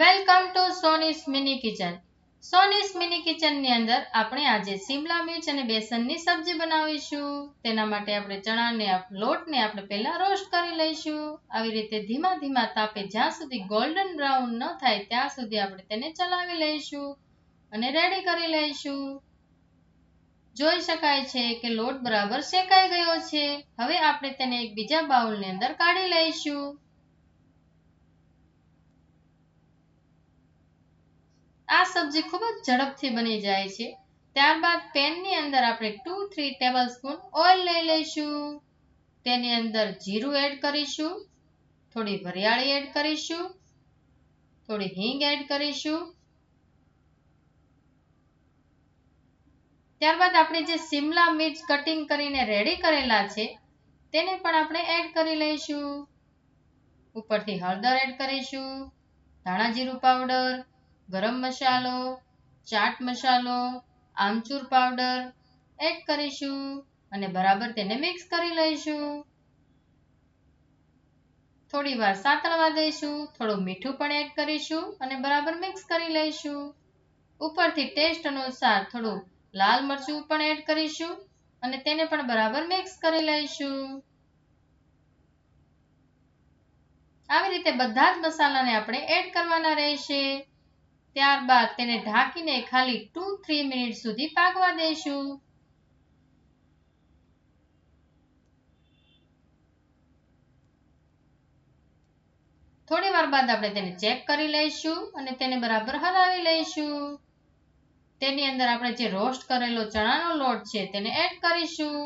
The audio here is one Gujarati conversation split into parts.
Welcome to Soni's mini kitchen. Soni's mini કિચનની અંદર આપણે આજે શિમલા મિર્ચ અને બેસનની સબ્જી બનાવીશું. તેના માટે આપણે ચણાને લોટને આપણે પહેલાં રોસ્ટ કરી લઈશું. આવી રીતે ધીમા ધીમા તાપે જ્યાં સુધી ગોલ્ડન બ્રાઉન ન થાય ત્યાં સુધી આપણે તેને ચલાવી લઈશું અને રેડી કરી લઈશું. જોઈ શકાય છે કે લોટ બરાબર શેકાઈ ગયો છે. હવે આપણે તેને એક બીજા બાઉલની અંદર કાઢી લઈશું. આ સબ્જી ખૂબ જ ઝડપથી બની જાય છે. ત્યારબાદ પેનની અંદર આપણે two three tablespoon oil લઈ લઈશું. તેની અંદર જીરું એડ કરીશું. થોડી વરિયાળી એડ કરીશું. થોડી હિંગ એડ કરીશું. ત્યારબાદ આપણે જે શિમલા મિર્ચ કટિંગ કરીને રેડી કરેલા છે, તેને પણ આપણે એડ કરી લઈશું. ઉપરથી હળદર એડ કરીશું. ધાણા જીરું પાવડર ગરમ મસાલો, ચાટ મસાલો, આમચૂર પાવડર, એડ કરીશું અને બરાબર તેને મિક્સ કરી લઈશું. થોડી વાર સાતળવા દઈશું, થોડું મીઠું પણ એડ કરીશું અને બરાબર મિક્સ કરી લઈશું. ઉપરથી ટેસ્ટ અનુસાર થોડું લાલ મરચું પણ એડ કરીશું અને તેને પણ બરાબર મિક્સ કરી લઈશું. આવી રીતે બધા જ મસાલાને આપણે એડ કરવાના રહેશે. ત્યારબાદ તેને ઢાંકીને ખાલી ટુ થ્રી મિનિટ સુધી પાકવા દઈશું થોડી વાર બાદ આપણે તેને ચેક કરી લઈશું અને તેને બરાબર હલાવી લઈશું. તેની અંદર આપણે જે રોસ્ટ કરેલો ચણાનો લોટ છે તેને એડ કરીશું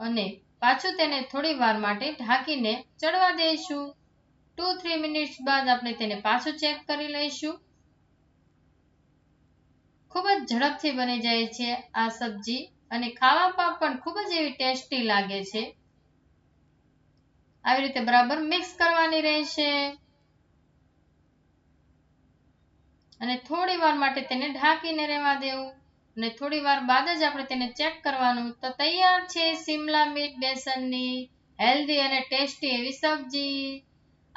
અને પાછું તેને થોડી વાર માટે ઢાંકીને ચડવા દઈશું ટુ થ્રી મિનિટ્સ બાદ આપણે તેને પાછું ચેક કરી લઈશું. ઝડપથી બની જાય છે આ સબ્જી અને ખાવામાં પણ ખૂબ જ એવી ટેસ્ટી લાગે છે. આવી રીતે બરાબર મિક્સ કરવાની રહેશે. અને થોડી વાર માટે તેને ઢાંકીને રહેવા દેવું. અને થોડી વાર બાદ જ આપણે તેને ચેક કરવાનું. તો તૈયાર છે શિમલા મિર્ચ બેસનની, હેલ્ધી અને ટેસ્ટી એવી સબ્જી.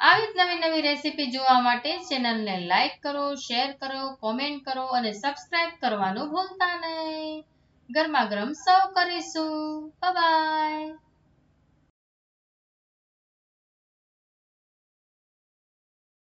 આવી જ નવી નવી રેસીપી જોવા માટે ચેનલને લાઈક કરો, શેર કરો, કોમેન્ટ કરો અને સબસ્ક્રાઇબ કરવાનું ભૂલતા નહીં. ગરમા ગરમ સર્વ કરીશું. બાય.